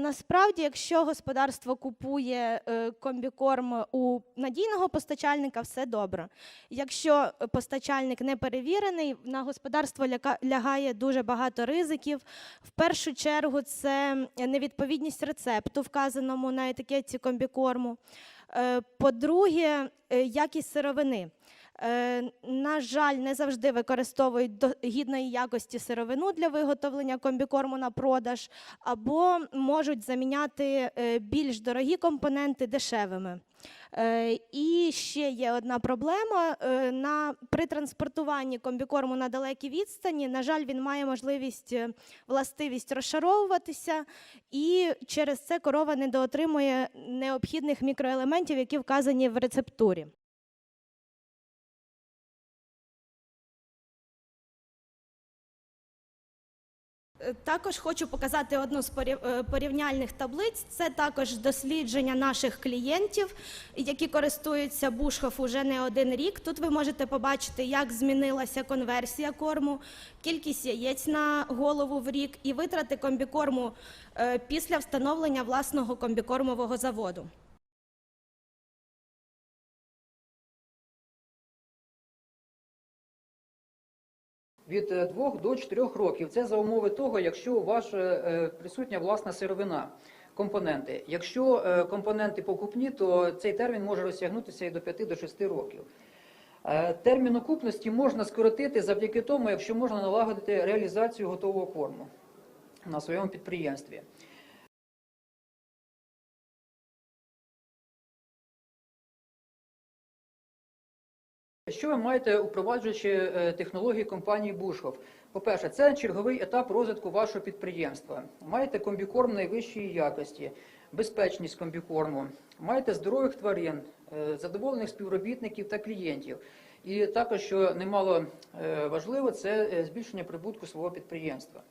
Насправді, якщо господарство купує е, комбікорм у надійного постачальника, все добре. Якщо постачальник не перевірений, на господарство лягає дуже багато ризиків. В першу чергу, це невідповідність рецепту, вказаному на етикетці комбікорму. Е, По-друге, е, якість сировини. Е, На жаль, не завжди використовують гідної якості сировину для виготовлення комбікорму на продаж, або можуть заміняти е, більш дорогі компоненти дешевими. Е, І ще є одна проблема. На, при транспортуванні комбікорму на далекій відстані, на жаль, він має можливість властивість розшаровуватися, і через це корова недоотримує необхідних мікроелементів, які вказані в рецептурі. Також хочу показати одну з е, порівняльних таблиць. Це також дослідження наших клієнтів, які користуються Бушхоф уже не один рік. Тут ви можете побачити, як змінилася конверсія корму, кількість яєць на голову в рік і витрати комбікорму е, після встановлення власного комбікормового заводу. Від 2 до 4 років. Це за умови того, якщо у вас е, е, присутня власна сировина, компоненти. Якщо е, компоненти покупні, то цей термін може розтягнутися і до 5 до 6 років. Е, Термін окупності можна скоротити завдяки тому, якщо можна налагодити реалізацію готового корму на своєму підприємстві. Що ви маєте, упроваджуючи е, технології компанії Бушхов? По-перше, це черговий етап розвитку вашого підприємства. Маєте комбікорм найвищої якості, безпечність комбікорму, маєте здорових тварин, е, задоволених співробітників та клієнтів. І також, що немало е, важливо, це збільшення прибутку свого підприємства.